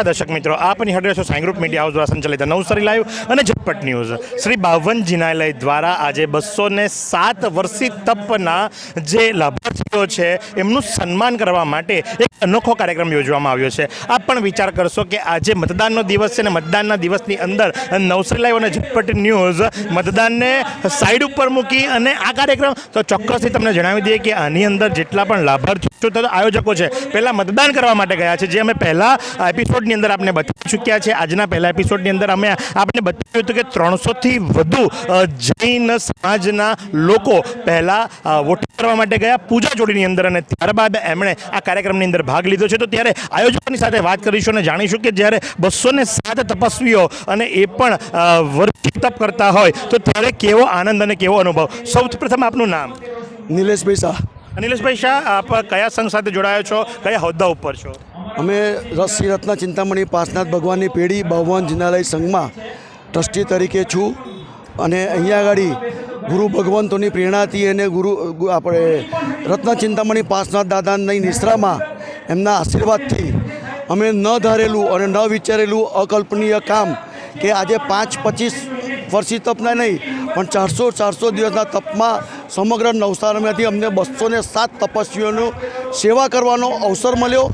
નમસ્કાર દર્શક મિત્રો આપની હડે છો સાંઈ ગ્રુપ મીડિયા હાઉસ દ્વારા સંચાલિત નવસારી લાઈવ અને ઝટપટ ન્યૂઝ. શ્રી બાવન જિનાલય દ્વારા આજે બસો ને સાત વર્ષી તપના જે લાભાર્થીઓ છે, એમનું સન્માન કરવા માટે એક અનોખો કાર્યક્રમ યોજવામાં આવ્યો છે. આપ પણ વિચાર કરશો કે આજે મતદાનનો દિવસ છે ને મતદાનના દિવસની અંદર નવસારી લાઈવ અને ઝટપટ ન્યૂઝ મતદાનને સાઈડ ઉપર મૂકી અને આ કાર્યક્રમ તો ચોક્કસથી તમને જણાવી દઈએ કે આની અંદર જેટલા પણ લાભાર્થીઓ આયોજકો છે. પહેલાં મતદાન કરવા માટે ગયા છે. જે અમે પહેલા એપિસોડની અંદર આપને બતાવી ચૂક્યા છે. આજના પહેલા એપિસોડની અંદર અમે આપણે બતાવ્યું હતું કે ત્રણસોથી વધુ જૈન સમાજના લોકો પહેલાં વોટિંગ કરવા માટે ગયા પૂજા જોડીની અંદર અને ત્યારબાદ એમણે આ કાર્યક્રમની અંદર ભાગ લીધો છે. તો ત્યારે આયોજકોની સાથે વાત કરીશું અને જાણીશું કે જ્યારે બસો ને સાત તપસ્વીઓ અને એ પણ અ, તપ કરતા હોય તો ત્યારે કેવો આનંદ અને કેવો અનુભવ? સૌથી પ્રથમ આપનું નામ? નિલેશભાઈ શાહ. અનિલેશભાઈ શાહ, આપ કયા સંઘ સાથે જોડાયો છો? કયા હોદ્દા ઉપર છો? અમે રસ શ્રી રત્ન ચિંતામણી પાસનાથ ભગવાનની પેઢી ભગવાન જિનાલય સંઘમાં ટ્રસ્ટી તરીકે છું. અને અહીંયા આગળ ગુરુ ભગવંતોની પ્રેરણાથી અને ગુરુ આપણે રત્ન ચિંતામણી પાસનાથ દાદાની નિશ્રામાં એમના આશીર્વાદથી અમે ન ધારેલું અને ન વિચારેલું અકલ્પનીય કામ કે આજે પાંચ પચીસ વર્ષી તપના નહીં, પણ ચારસો ચારસો દિવસના તપમાં સમગ્ર નવસારીમાંથી અમને બસો ને સાત તપસ્વીઓનો સેવા કરવાનો અવસર મળ્યો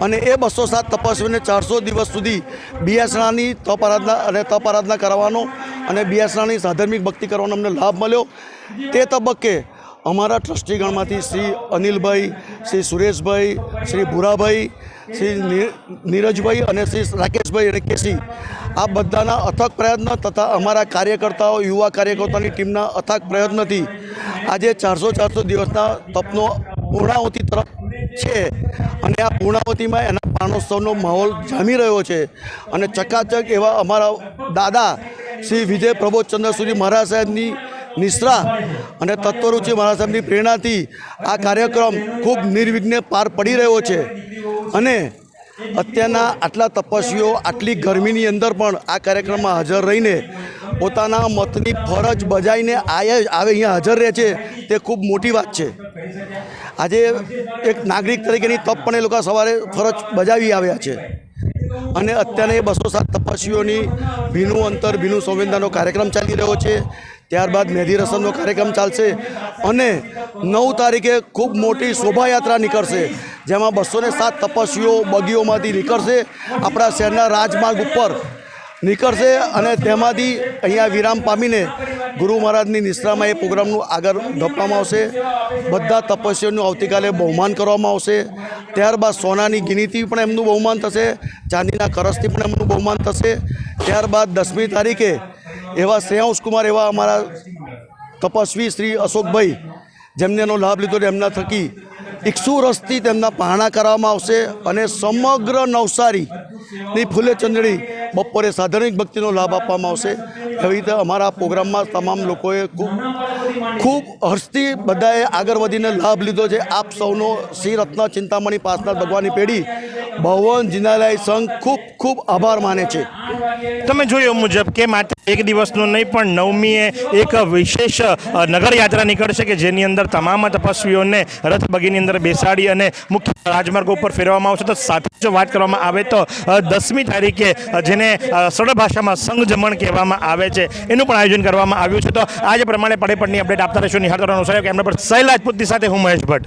અને એ બસો સાત તપસ્વીઓને ચારસો દિવસ સુધી બિયાસણાની તપ આરાધના અને તપ આરાધના કરવાનો અને બિયાસણાની સાધર્મિક ભક્તિ કરવાનો અમને લાભ મળ્યો. તે તબક્કે અમારા ટ્રસ્ટીગણમાંથી શ્રી અનિલભાઈ, શ્રી સુરેશભાઈ, શ્રી ભૂરાભાઈ, શ્રી નીરજભાઈ અને શ્રી રાકેશભાઈ અને આ બધાના અથક પ્રયત્ન તથા અમારા કાર્યકર્તાઓ, યુવા કાર્યકર્તાની ટીમના અથક પ્રયત્નથી આજે ચારસો ચારસો દિવસના તપનો પૂર્ણાવતી તરફ છે. અને આ પૂર્ણાવતીમાં એના પાણોત્સવનો માહોલ જામી રહ્યો છે. અને ચકાચક એવા અમારા દાદા શ્રી વિજય પ્રબોધચંદ્ર સુધી મહારાજ સાહેબની નિશ્રા અને તત્વરુચિ મહારાજ સાહેબની પ્રેરણાથી આ કાર્યક્રમ ખૂબ નિર્વિઘ્ને પાર પડી રહ્યો છે. અને અત્યારના આટલા તપસ્વીઓ, આટલી ગરમીની અંદર પણ આ કાર્યક્રમમાં હાજર રહીને પોતાના મતની ફરજ બજાવીને આવે અહીંયા હાજર રહે છે, તે ખૂબ મોટી વાત છે. આજે એક નાગરિક તરીકેની તપ પણ એ લોકો સવારે ફરજ બજાવી આવ્યા છે. અને અત્યારે બસો સાત તપસ્વીઓની ભીનું અંતર, ભીનું સંવેદનાનો કાર્યક્રમ ચાલી રહ્યો છે. ત્યારબાદ મહેંદી રસમનો કાર્યક્રમ ચાલશે અને નવ તારીખે ખૂબ મોટી શોભાયાત્રા નીકળશે, જેમાં બસો ને સાત તપસ્વીઓ બગીઓમાંથી નીકળશે, આપણા શહેરના રાજમાર્ગ ઉપર નીકળશે અને તેમાંથી અહીંયા વિરામ પામીને ગુરુ મહારાજની નિશ્રામાં એ પ્રોગ્રામનું આગળ ધપવામાં આવશે. બધા તપસ્વીઓનું આવતીકાલે બહુમાન કરવામાં આવશે. ત્યારબાદ સોનાની ગિનીથી પણ એમનું બહુમાન થશે, ચાંદીના કરસથી પણ એમનું બહુમાન થશે. ત્યારબાદ દસમી તારીખે એવા શ્રેયાંશ કુમાર, એવા અમારા તપસ્વી શ્રી અશોકભાઈ, જેમને એનો લાભ લીધો એમના થકી એકસો રસથી તેમના પહાણા કરવામાં આવશે અને સમગ્ર નવસારીની ફૂલે ચંદડી બપોરે સાધારણિક ભક્તિનો લાભ આપવામાં આવશે. એવી રીતે અમારા પ્રોગ્રામમાં તમામ લોકોએ ખૂબ ખૂબ હર્ષથી બધાએ આગળ વધીને લાભ લીધો છે. આપ સૌનો શ્રી રત્ન ચિંતામણી પાસનાથ ભગવાનની પેઢી ભવન જિનાલય સંઘ ખૂબ ખૂબ આભાર માને છે. તમે જોયું મુજબ કે માત્ર એક દિવસનો નહીં, પણ નવમીએ એક વિશેષ નગરયાત્રા નગર યાત્રા નીકળશે કે જેની અંદર તમામ તપસ્વીઓને રથ અંદર બેસાડી અને મુખ્ય રાજમાર્ગો ઉપર ફેરવવામાં આવશે. તો સાથે જો વાત કરવામાં આવે તો દસમી તારીખે જેને સરળ ભાષામાં સંઘ જમણ કહેવામાં આવે છે. એનું પણ આયોજન કરવામાં આવ્યું છે. તો આજે પ્રમાણે પડે અપડેટ આપતા રહેશું. નિહાળતા સહયોગ એમના પર સહેલ સાથે હું મહેશ ભટ્ટ.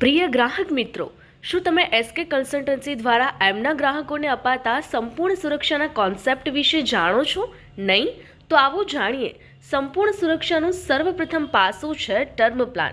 પ્રિય ગ્રાહક મિત્રો, શું તમે એસકે કન્સલ્ટન્સી દ્વારા એમના ગ્રાહકોને અપાતા સંપૂર્ણ સુરક્ષાના કોન્સેપ્ટ વિશે જાણો છો? નહીં? તો આવો જાણીએ. સંપૂર્ણ સુરક્ષાનું સર્વપ્રથમ પાસું છે ટર્મ પ્લાન